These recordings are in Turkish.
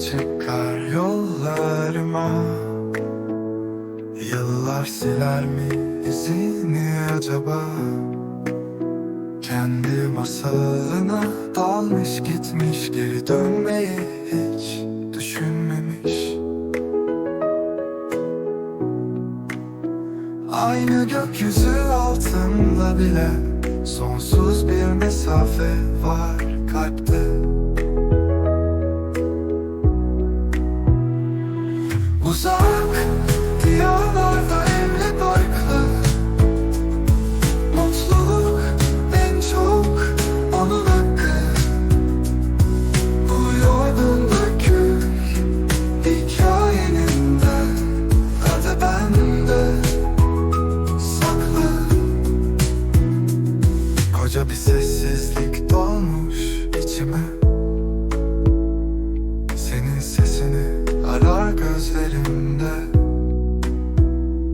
çıkar yollarıma. Yıllar siler mi izini acaba? Kendi masalına dalmış gitmiş Geri dönmeyi hiç düşünmemiş. Aynı gökyüzü altında bile Sonsuz bir mesafe var kalpte Uzak diyarlarda evli barklı Mutluluk en çok onun hakkı. Bu yorgun dökük hikayenin de Adı bende. Saklı. Koca bir sessizlik dolmuş içime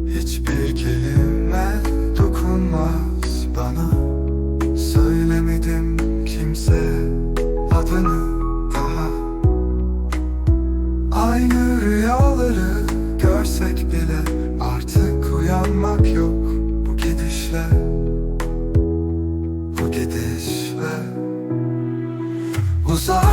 Hiçbir kelime dokunmaz bana. Söylemedim kimse adını daha. Aynı rüyaları görsek bile Artık uyanmak yok bu gidişle. Bu gidişle. Uzak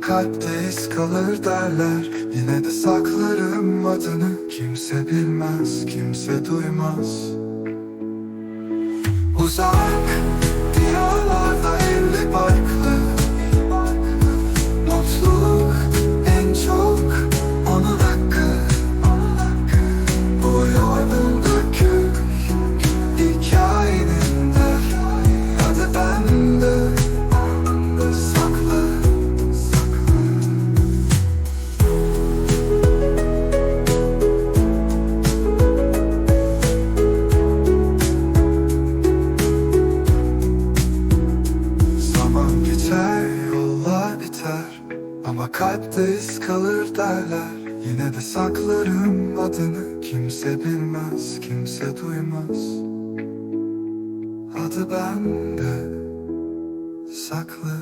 Kalpte iz kalır derler. Yine de saklarım adını. Kimse bilmez, kimse duymaz. Uzak Zaman geçer, yollar biter. Ama kalpte iz kalır derler. Yine de saklarım adını. Kimse bilmez, kimse duymaz. Adı bende saklı